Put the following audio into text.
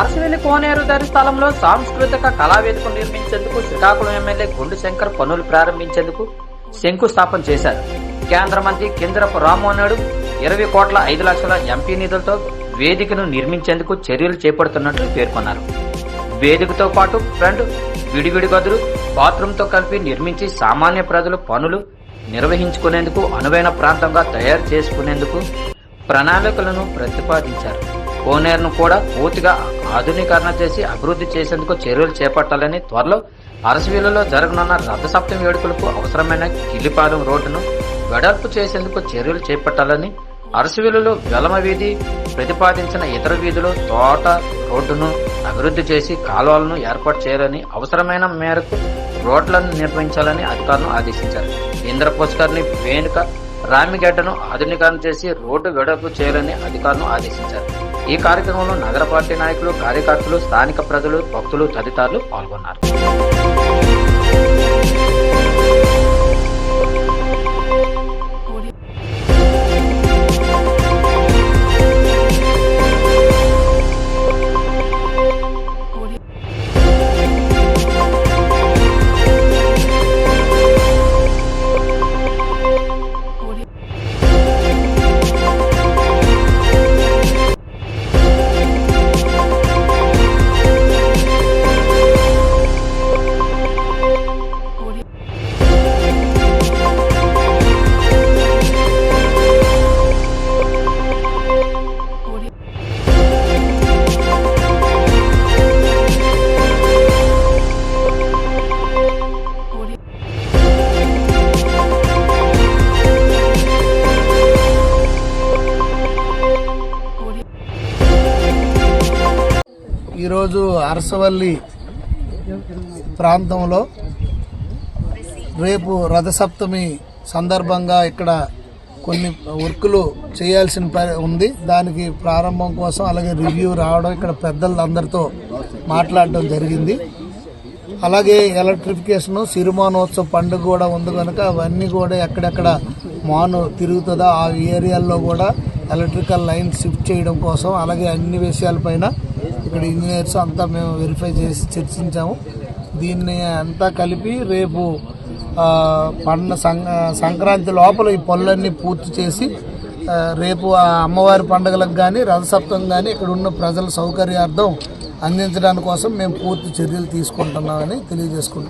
అరసవెల్లి కోనేరు దారి స్థలంలో సాంస్కృతిక కళావేదిక నిర్మించేందుకు శ్రీకాకుళం ఎమ్మెల్యే గుండు శంకర్ పనులు ప్రారంభించేందుకు శంకుస్థాపన చేశారు. కేంద్ర మంత్రి కిందరపు రామ్మోహన్ నాయుడు ఇరవై కోట్ల ఐదు లక్షల ఎంపీ నిధులతో వేదికను నిర్మించేందుకు చర్యలు చేపడుతున్నట్లు పేర్కొన్నారు. వేదికతో పాటు ఫ్రంట్ విడివిడి గదులు బాత్రూంతో కలిపి నిర్మించి సామాన్య ప్రజలు పనులు నిర్వహించుకునేందుకు అనువైన ప్రాంతంగా తయారు చేసుకునేందుకు ప్రణాళికలను ప్రతిపాదించారు. కోనేరును కూడా పూర్తిగా ఆధునీకరణ చేసి అభివృద్ధి చేసేందుకు చర్యలు చేపట్టాలని త్వరలో అరసవీలలో జరగనున్న రథసప్తమి వేడుకలకు అవసరమైన కిల్లిపాలెం రోడ్డును వెడల్పు చేసేందుకు చర్యలు చేపట్టాలని అరసవీలలో వెలమ వీధి ప్రతిపాదించిన ఇతర వీధులు తోట రోడ్డును అభివృద్ధి చేసి కాలువలను ఏర్పాటు చేయాలని అవసరమైన మేరకు రోడ్లను నిర్వహించాలని అధికారులను ఆదేశించారు. ఇంద్ర పుష్కర్ని వేణుక రామిగడ్డను ఆధునీకరణ చేసి రోడ్డు వెడల్పు చేయాలని అధికారులను ఆదేశించారు. ఈ కార్యక్రమంలో నగర పార్టీ నాయకులు కార్యకర్తలు స్థానిక ప్రజలు భక్తులు తదితరులు పాల్గొన్నారు. ఈరోజు అరసవల్లి ప్రాంతంలో రేపు రథసప్తమి సందర్భంగా ఇక్కడ కొన్ని వర్కులు చేయాల్సిన ప- ఉంది. దానికి ప్రారంభం కోసం అలాగే రివ్యూ రావడం ఇక్కడ పెద్దలందరితో మాట్లాడడం జరిగింది. అలాగే ఎలక్ట్రిఫికేషన్ సిరిమానోత్సవ పండుగ కూడా ఉంది కనుక అవన్నీ కూడా ఎక్కడెక్కడ మాను తిరుగుతుందో ఆ ఏరియాల్లో కూడా ఎలక్ట్రికల్ లైన్ షిఫ్ట్ చేయడం కోసం అలాగే అన్ని విషయాలపైన ఇక్కడ ఇంజనీర్స్ అంతా మేము వెరిఫై చేసి చర్చించాము. దీన్ని అంతా కలిపి రేపు పండ సంక్రాంతి లోపల ఈ పనులన్నీ పూర్తి చేసి రేపు ఆ అమ్మవారి పండుగలకు కానీ రథసప్తం కానీ ఇక్కడ ఉన్న ప్రజల సౌకర్యార్థం అందించడానికి కోసం మేము పూర్తి చర్యలు తీసుకుంటున్నామని తెలియజేసుకుంటున్నాం.